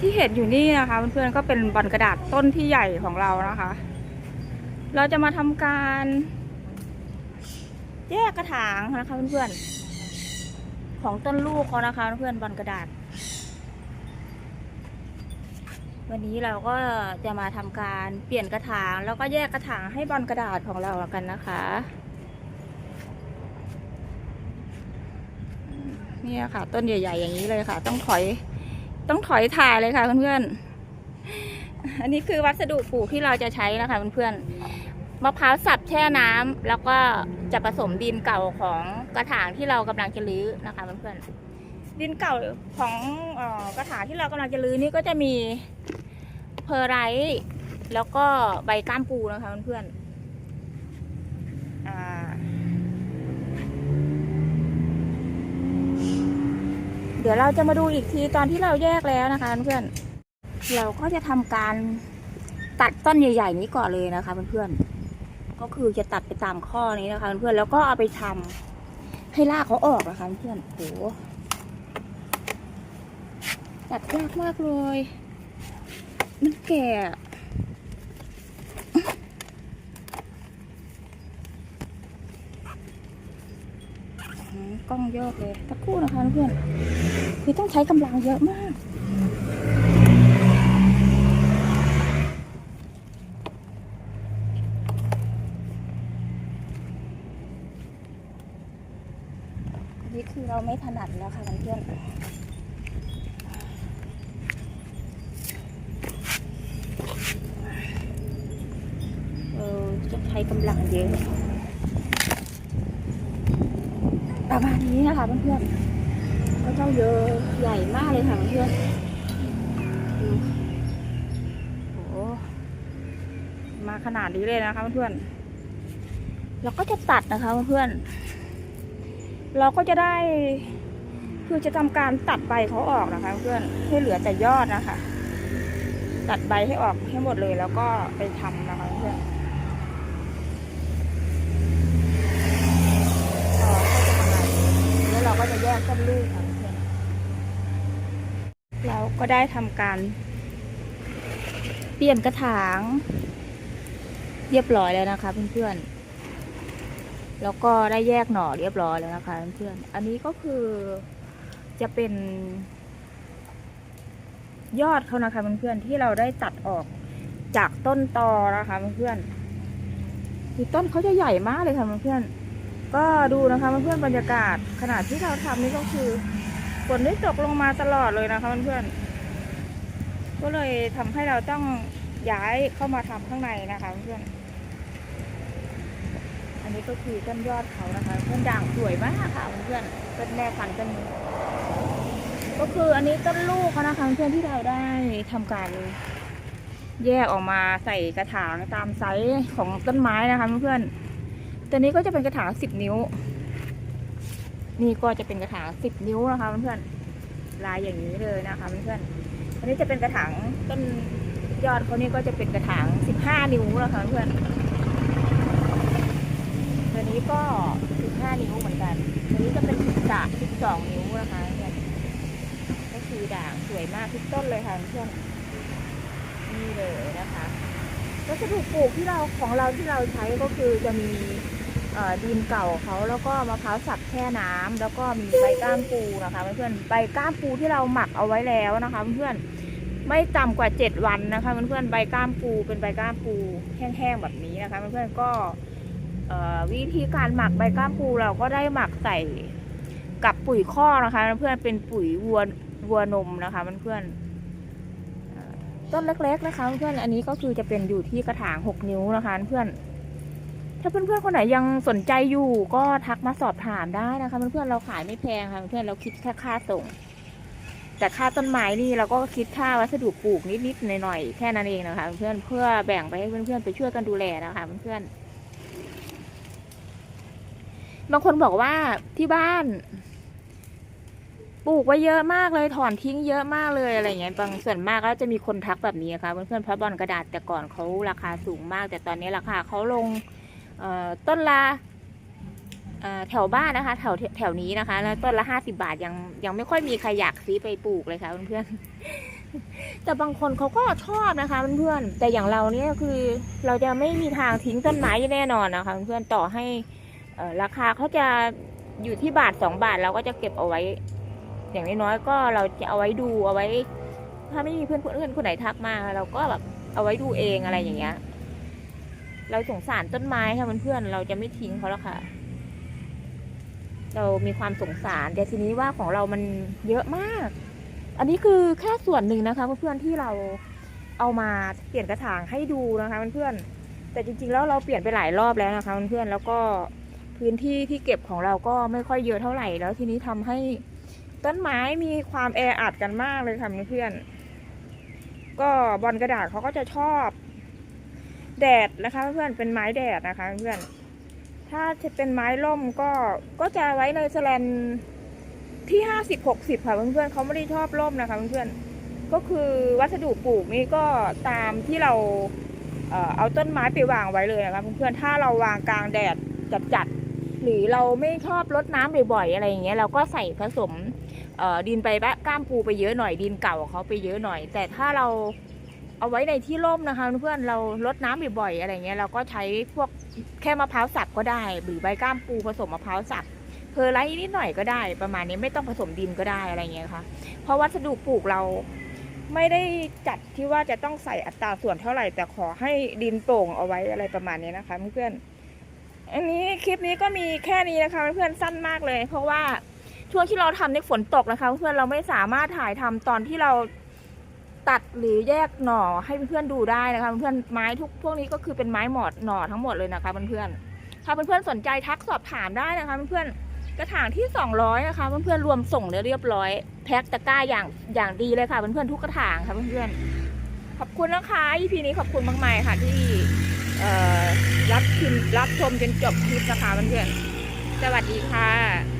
ที่เห็นอยู่นี่นะคะเพื่อนๆก็เป็นบอลกระดาษต้นที่ใหญ่ของเรานะคะ เราจะมาทำการ แยกกระถางนะคะเพื่อนๆของต้นลูกเขานะคะเพื่อนๆบอลกระดาษ วันนี้เราก็จะมาทำการเปลี่ยนกระถาง แล้วก็แยกกระถางให้บอลกระดาษของเรากันนะคะนี่ค่ะ ต้นใหญ่ ๆ อย่างนี้เลยค่ะ ต้องถอย ต้องถอยถ่ายเลยค่ะเพื่อนๆ อันนี้คือวัสดุปลูกที่เราจะใช้นะคะเพื่อนๆ มะพร้าวสับแช่น้ำแล้วก็จะผสมดินเก่าของกระถางที่เรากำลังจะรื้อนะคะเพื่อนๆ ดินเก่าของออกระถางที่เรากำลังจะรื้อนี่ก็จะมีเพอร์ไรท์แล้วก็ใบก้ามปูนะคะเพื่อนๆอ่า เดี๋ยวเราจะมาดูอีกทีตอนที่เราแยกแล้วนะคะเพื่อนเราก็จะทำการตัดต้นใหญ่ ๆ นี้ก่อนเลยนะคะเพื่อนๆก็คือจะตัดไปตามข้อนี้นะคะเพื่อนๆแล้วก็เอาไปทำให้รากเขาออกนะคะเพื่อนโหตัดยากมากเลย มันแก่กล้องโยกเลยตะคู่นะคะเพื่อน คือต้องใช้กำลังเยอะมากนนี้คือเราไม่ถนัดแล้วค่ะเพื่อนเออจะใช้กำลังเยอะประมาณนี้นะคะเพื่อนๆ ก็เจ้าเยอะใหญ่มากเลยค่ะเพื่อนๆดูโอ้โหมาขนาดนี้เลยนะคะเพื่อนๆเราก็จะตัดนะคะเพื่อนๆเราก็จะได้คือจะทำการตัดใบเขาออกนะคะเพื่อนให้เหลือแต่ยอดนะคะ ตัดใบให้ออกให้หมดเลยแล้วก็ไปทำนะคะเพื่อนต่อก็จะประมาณนี้แล้วเราก็จะแยกต้นลูกค่ะ เราก็ได้ทำการ เปลี่ยนกระถาง เรียบร้อยแล้วนะคะเพื่อนๆ แล้วก็ได้แยกหน่อเรียบร้อยแล้วนะคะเพื่อนๆ อันนี้ก็คือจะเป็น ยอดเขานะคะเพื่อนๆที่เราได้ตัดออกจากต้นตอนะคะเพื่อนๆคือต้นเขาจะใหญ่มากเลยค่ะเพื่อนๆก็ดูนะคะเพื่อนๆบรรยากาศขนาดที่เราทำนี่ก็คือ ฝนได้ตกลงมาตลอดเลยนะคะเพื่อนๆ ก็เลยทำให้เราต้องย้ายเข้ามาทำข้างในนะคะเพื่อนอันนี้ก็คือต้นยอดเขานะคะเพื่อนด่างสวยมากค่ะเพื่อนๆต้นแม่พันธุ์ต้นนี้ก็คืออันนี้ต้นลูกเขานะคะเพื่อนที่เราได้ทำการแยกออกมาใส่กระถางตามไซส์ของต้นไม้นะคะเพื่อนๆตัวนี้ก็จะเป็นกระถางสิบนิ้ว นี่ก็จะเป็นกระถางสิบนิ้วนะคะเพื่อนๆลายอย่างนี้เลยนะคะเพื่อนๆอันนี้จะเป็นกระถางต้นยอดเขานี่ก็จะเป็นกระถางสิบห้านิ้วนะคะเพื่อนตัวนี้ก็สิบห้านิ้วเหมือนกันตัวนี้จะเป็นสิบสามสิบสองนิ้วนะคะเพื่อนก็คือด่างสวยมากทุกต้นเลยค่ะเพื่อนนี่เลยนะคะวัสดุปลูกที่เราของเราที่เราใช้ก็คือจะมี ดินเก่าเขาแล้วก็มะพร้าวสับแช่น้ำแล้วก็มีใบก้ามปูนะคะเพื่อนๆใบก้ามปูที่เราหมักเอาไว้แล้วนะคะเพื่อนๆไม่ต่ำกว่าเจ็ดวันนะคะเพื่อนๆใบก้ามปูเป็นใบก้ามปูแห้งๆแบบนี้นะคะเพื่อนๆก็วิธีการหมักใบก้ามปูเราก็ได้หมักใส่กับปุ๋ยข้อกนะคะเพื่อนเป็นปุ๋ยวัววัวนมนะคะเพื่อนๆต้นเล็กๆนะคะเพื่อนอันนี้ก็คือจะเป็นอยู่ที่กระถางหกนิ้วนะคะเพื่อน ถ้าเพื่อนๆคนไหนยังสนใจอยู่ก็ทักมาสอบถามได้นะคะ เพื่อนๆเราขายไม่แพงค่ะเพื่อนเราคิดแค่ค่าส่ง แต่ค่าต้นไม้นี่เราก็คิดค่าวัสดุปลูกนิดๆหน่อยๆแค่นั้นเองนะคะ เพื่อนเพื่อแบ่งไปให้เพื่อนๆไปช่วยกันดูแลนะคะเพื่อนๆบางคนบอกว่าที่บ้านปลูกไว้เยอะมากเลยถอนทิ้งเยอะมากเลยอะไรเงี้ยบางส่วนมากก็จะมีคนทักแบบนี้ค่ะเพื่อนๆเพราะบอลกระดาษแต่ก่อนเขาราคาสูงมาก แต่ตอนนี้ราคาเขาลง ต้นละแถวบ้านนะคะ แถวแถวนี้นะคะ แล้วต้นละห้าสิบาทยังยังไม่ค่อยมีใครอยากซื้อไปปลูกเลยค่ะเพื่อนๆแต่บางคนเขาก็ชอบนะคะเพื่อนๆแต่อย่างเราเนี่ยคือเราจะไม่มีทางทิ้งต้นไม้แน่นอนนะคะเพื่อนๆต่อให้ราคาเขาจะอยู่ที่บาทสองบาทเราก็จะเก็บเอาไว้ อย่างน้อยๆก็เราจะเอาไว้ดูเอาไว้ ถ้าไม่มีเพื่อนเพื่อนคนไหนทักมาเราก็แบบเอาไว้ดูเองอะไรอย่างเงี้ย เราสงสารต้นไม้ค่ะเพื่อนๆเราจะไม่ทิ้งเขาแล้วค่ะ เรามีความสงสาร แต่ทีนี้ว่าของเรามันเยอะมาก อันนี้คือแค่ส่วนหนึ่งนะคะเพื่อนๆที่เราเอามาเปลี่ยนกระถางให้ดูนะคะเพื่อนๆแต่จริงๆแล้วเราเปลี่ยนไปหลายรอบแล้วนะคะเพื่อนๆแล้วก็พื้นที่ที่เก็บของเราก็ไม่ค่อยเยอะเท่าไหร่ แล้วทีนี้ทำให้ต้นไม้มีความแออัดกันมากเลยค่ะเพื่อนๆก็บอลกระดาษเขาก็จะชอบ แดดนะคะเพื่อนเป็นไม้แดดนะคะเพื่อนถ้าจะเป็นไม้ร่มก็ก็จะไว้ในแสแลนที่ห้าสิบหกสิบค่ะเพื่อนๆเขาไม่ได้ชอบร่มนะคะเพื่อนๆก็คือวัสดุปลูกนี่ก็ตามที่เราเอาต้นไม้ไปวางไว้เลยนะคะเพื่อนๆถ้าเราวางกลางแดดจัดๆหรือเราไม่ชอบรดน้ำบ่อยๆอะไรอย่างเงี้ยเราก็ใส่ผสมดินไปแบะก้ามปูไปเยอะหน่อยดินเก่าเขาไปเยอะหน่อย แต่ถ้าเรา เอาไว้ในที่ร่มนะคะเพื่อนเรารดน้ำบ่อยๆอะไรเงี้ยเราก็ใช้พวกแค่มะพร้าวสับก็ได้ หรือใบก้ามปูผสมมะพร้าวสับเพอร์ไลท์นิดหน่อยก็ได้ ประมาณนี้ไม่ต้องผสมดินก็ได้อะไรเงี้ยค่ะ เพราะวัสดุปลูกเราไม่ได้จัดที่ว่าจะต้องใส่อัตราส่วนเท่าไหร่ แต่ขอให้ดินโปร่งเอาไว้อะไรประมาณนี้นะคะเพื่อนอันนี้คลิปนี้ก็มีแค่นี้นะคะเพื่อนสั้นมากเลย เพราะว่าช่วงที่เราทำในฝนตกนะคะ เพื่อนเราไม่สามารถถ่ายทำตอนที่เรา ตัดหรือแยกหน่อให้เพื่อนๆดูได้นะคะเพื่อนๆไม้ทุกพวกนี้ก็คือเป็นไม้หมอดหน่อทั้งหมดเลยนะคะเพื่อนๆถ้าเพื่อนๆสนใจทักสอบถามได้นะคะเพื่อนๆกระถางที่ 200นะคะเพื่อนๆรวมส่งเรียบร้อยแพ็คตะกร้าอย่างอย่างดีเลยค่ะเพื่อนๆทุกกระถางค่ะเพื่อนๆขอบคุณนะคะ EP นี้ขอบคุณมากมายค่ะที่รับชมรับชมจนจบคลิปนะคะเพื่อนๆสวัสดีค่ะ